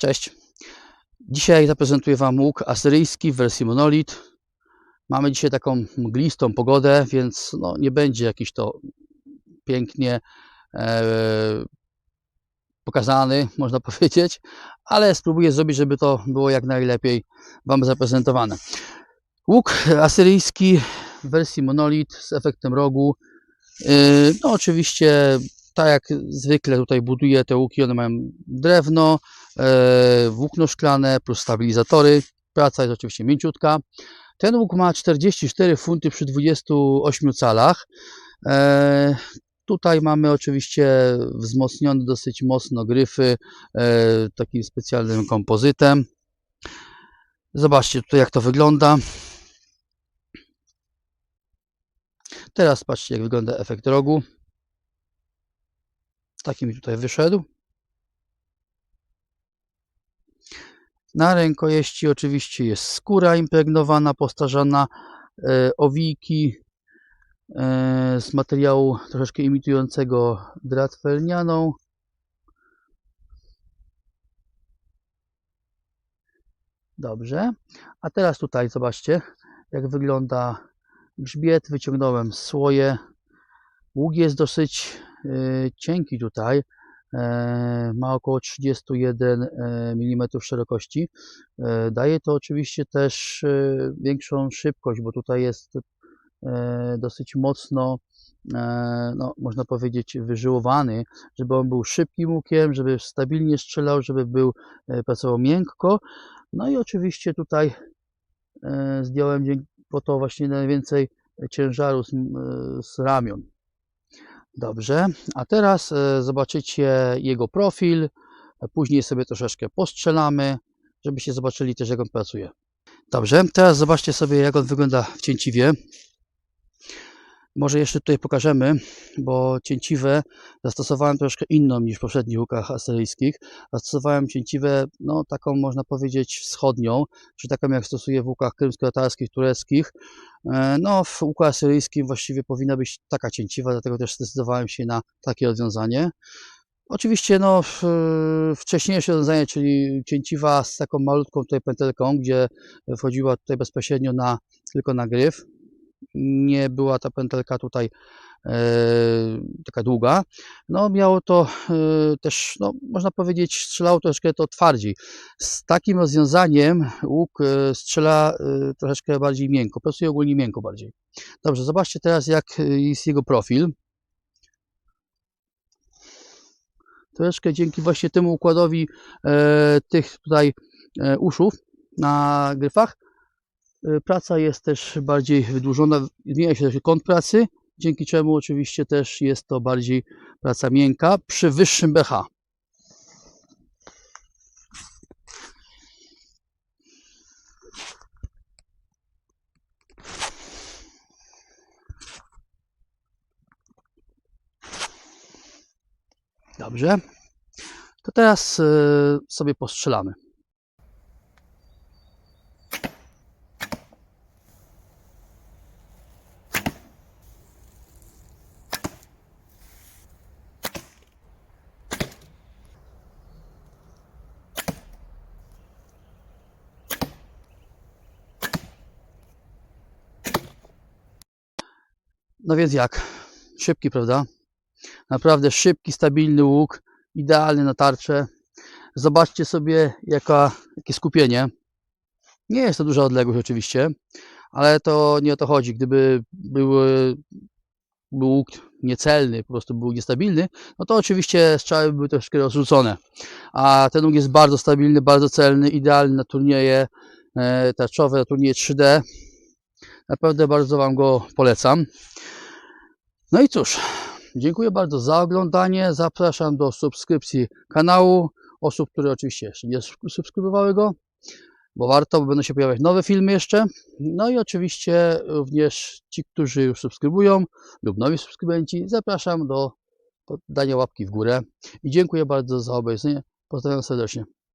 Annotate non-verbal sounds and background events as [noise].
Cześć. Dzisiaj zaprezentuję Wam łuk asyryjski w wersji monolit. Mamy dzisiaj taką mglistą pogodę, więc no, nie będzie jakiś to pięknie e, pokazany, można [laughs] powiedzieć, ale spróbuję zrobić, żeby to było jak najlepiej Wam zaprezentowane. Łuk asyryjski w wersji monolit z efektem rogu. E, No oczywiście, tak jak zwykle tutaj buduję te łuki, one mają drewno, włókno szklane plus stabilizatory. Praca jest oczywiście mięciutka. Ten łuk ma 44 funty przy 28 calach. E, Tutaj mamy oczywiście wzmocnione dosyć mocno gryfy e, takim specjalnym kompozytem. Zobaczcie tutaj jak to wygląda. Teraz patrzcie jak wygląda efekt rogu. Taki mi tutaj wyszedł. Na rękojeści oczywiście jest skóra impregnowana, postarzana, e, owijki e, z materiału troszeczkę imitującego drat wełnianą. Dobrze. A teraz tutaj zobaczcie, jak wygląda grzbiet. Wyciągnąłem słoje. Łuk jest dosyć e, cienki tutaj. E, Ma około 31 mm szerokości. E, Daje to oczywiście też e, większą szybkość, bo tutaj jest e, dosyć mocno, e, no, można powiedzieć, wyżyłowany, żeby on był szybkim łukiem, żeby stabilnie strzelał, żeby był, e, pracował miękko. No i oczywiście tutaj e, zdjąłem po to właśnie najwięcej ciężaru z, e, z ramion. Dobrze, a teraz e, zobaczycie jego profil, później sobie troszeczkę postrzelamy, żebyście zobaczyli też jak on pracuje. Dobrze, teraz zobaczcie sobie jak on wygląda w cięciwie. Może jeszcze tutaj pokażemy, bo cięciwę zastosowałem troszkę inną niż w poprzednich łukach asyryjskich. Zastosowałem cięciwę, no taką można powiedzieć wschodnią, czyli taką jak stosuję w łukach krymsko-tatarskich, tureckich. E, No w łuku asyryjskim właściwie powinna być taka cięciwa, dlatego też zdecydowałem się na takie rozwiązanie. Oczywiście no, wcześniejsze rozwiązanie, czyli cięciwa z taką malutką tutaj pętelką, gdzie wchodziła tutaj bezpośrednio na, tylko na gryf. Nie była ta pętelka tutaj e, taka długa. No miało to e, też, no, można powiedzieć, strzelało troszkę to twardziej. Z takim rozwiązaniem łuk e, strzela e, troszeczkę bardziej miękko, pracuje ogólnie miękko bardziej. Dobrze, zobaczcie teraz jak jest jego profil. Troszeczkę dzięki właśnie temu układowi e, tych tutaj e, uszów na gryfach praca jest też bardziej wydłużona, zmienia się też kąt pracy, dzięki czemu oczywiście też jest to bardziej praca miękka przy wyższym BH. Dobrze. To teraz e, sobie postrzelamy. No więc jak? Szybki, prawda? Naprawdę szybki, stabilny łuk, idealny na tarczę. Zobaczcie sobie, jaka, jakie skupienie. Nie jest to duża odległość oczywiście, ale to nie o to chodzi. Gdyby były, był łuk niecelny, po prostu był niestabilny, no to oczywiście strzały były troszkę rozrzucone. A ten łuk jest bardzo stabilny, bardzo celny, idealny na turnieje e, tarczowe, na turnieje 3D. Naprawdę bardzo Wam go polecam. No i cóż, Dziękuję bardzo za oglądanie. Zapraszam do subskrypcji kanału. Osób, które oczywiście jeszcze nie subskrybowały go, bo warto, bo będą się pojawiać nowe filmy jeszcze. No i oczywiście również ci, którzy już subskrybują lub nowi subskrybenci, zapraszam do dania łapki w górę. I dziękuję bardzo za obejrzenie. Pozdrawiam serdecznie.